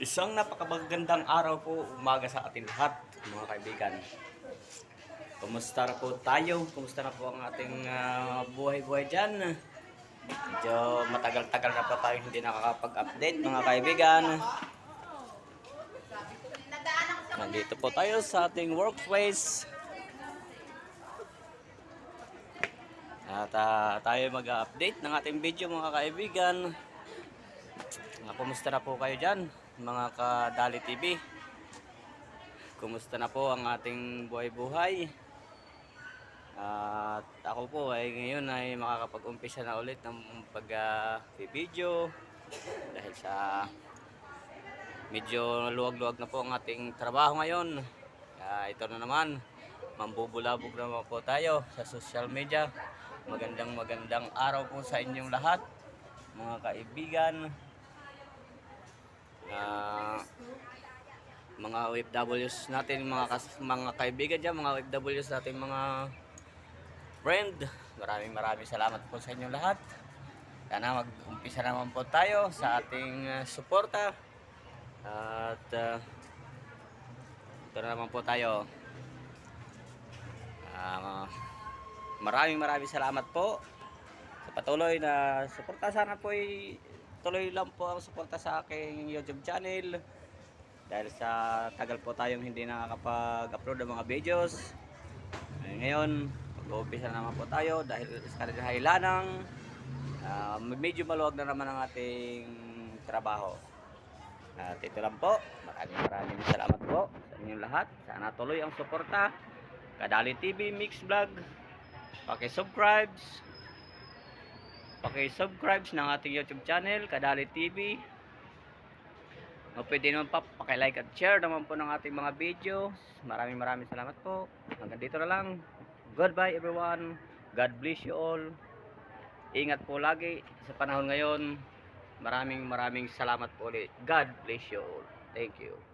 Isang napakagandang araw po, umaga sa ating lahat, mga kaibigan. Kumusta na po tayo? Kumusta na po ang ating ah, buhay-buhay dyan? Medyo matagal-tagal na pa tayo hindi nakakapag-update, mga kaibigan. Nandito po tayo sa ating workplace. At ah, tayo mag-update ng ating video, mga kaibigan. Mga kumusta na po kayo dyan, mga kadali TV? Kumusta na po ang ating buhay-buhay? At ako po ay ngayon ay makakapag-umpisa na ulit ng pag-video dahil sa medyo luwag-luwag na po ang ating trabaho ngayon. Kaya ito na naman, mambubulabog naman po tayo sa social media. Magandang magandang araw po sa inyong lahat, mga kaibigan mga OFWs natin, mga, kas- mga kaibigan dyan, mga OFWs natin, mga friend. Maraming maraming salamat po sa inyong lahat. Sana mag-umpisa naman po tayo sa ating ah, suporta. At ah, ito na naman po tayo. Ah, maraming maraming salamat po sa patuloy na suporta. Sana po ay tuloy lang po ang suporta sa aking YouTube channel. Dahil sa tagal po tayong hindi nakakapag-upload ng mga videos. Ay, ngayon, mag-uumpisa na naman po tayo dahil sa kadahilanang uh, medyo maluwag na naman ang ating trabaho. At ito lang po. Maraming maraming salamat po sa inyong lahat. Sana tuloy ang suporta. Kadali TV Mix Vlog. Paki-subscribe. Paki-subscribe ng ating YouTube channel, Kadali TV. O pwede naman pa paki-like at share naman po ng ating mga video. Maraming maraming salamat po. Hanggang dito na lang. Goodbye everyone. God bless you all. Ingat po lagi sa panahon ngayon. Maraming maraming salamat po ulit. God bless you all. Thank you.